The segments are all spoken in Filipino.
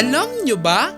Alam nyo ba?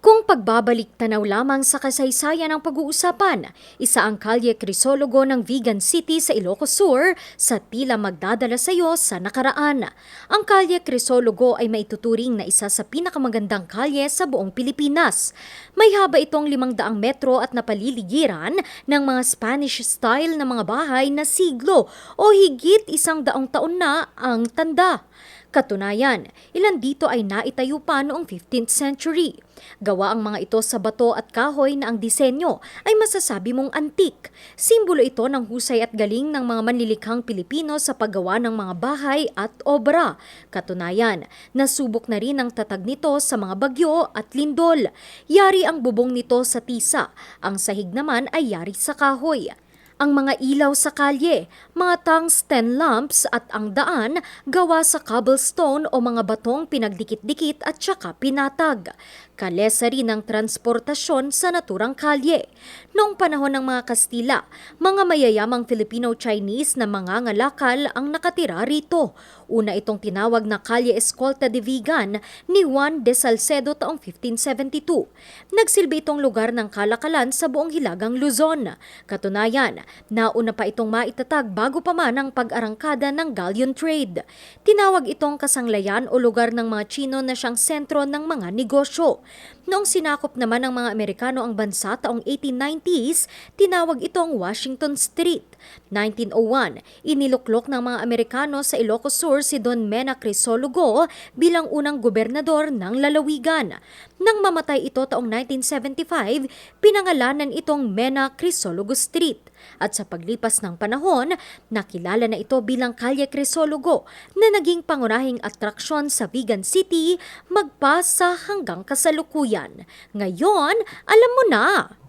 Kung pagbabalik tanaw lamang sa kasaysayan ng pag-uusapan, isa ang kalye Crisologo ng Vegan City sa Ilocos Sur sa tila magdadala sa iyo sa nakaraan. Ang kalye Crisologo ay maituturing na isa sa pinakamagandang kalye sa buong Pilipinas. May haba itong limang daang metro at napaliligiran ng mga Spanish-style na mga bahay na siglo o higit isang daong taon na ang tanda. Katunayan, ilan dito ay naitayo pa noong 15th century. Gawa ang mga ito sa bato at kahoy na ang disenyo ay masasabi mong antik. Simbolo ito ng husay at galing ng mga manlilikhang Pilipino sa paggawa ng mga bahay at obra. Katunayan, nasubok na rin ang tatag nito sa mga bagyo at lindol. Yari ang bubong nito sa tisa. Ang sahig naman ay yari sa kahoy ang mga ilaw sa kalye, mga tungsten lamps at ang daan gawa sa cobblestone o mga batong pinagdikit-dikit at saka pinatag. Kalesa rin ang transportasyon sa naturang kalye. Noong panahon ng mga Kastila, mga mayayamang Filipino-Chinese na mga ngalakal ang nakatira rito. Una itong tinawag na Kalye Escolta de Vigan ni Juan de Salcedo taong 1572. Nagsilbi itong lugar ng kalakalan sa buong hilagang Luzon. Katunayan, nauna pa itong maitatag bago pa man ang pag-arangkada ng galleon trade. Tinawag itong kasanglayan o lugar ng mga Chino na siyang sentro ng mga negosyo. Noong sinakop naman ng mga Amerikano ang bansa taong 1890s, tinawag itong Washington Street. 1901, iniluklok ng mga Amerikano sa Ilocos Sur si Don Mena Crisologo bilang unang gobernador ng lalawigan. Nang mamatay ito taong 1975, pinangalanan itong Mena Crisologo Street. At sa paglipas ng panahon, nakilala na ito bilang Kalye Crisologo na naging pangunahing atraksyon sa Vegan City magpasa hanggang kasalukuyan. Ngayon, alam mo na!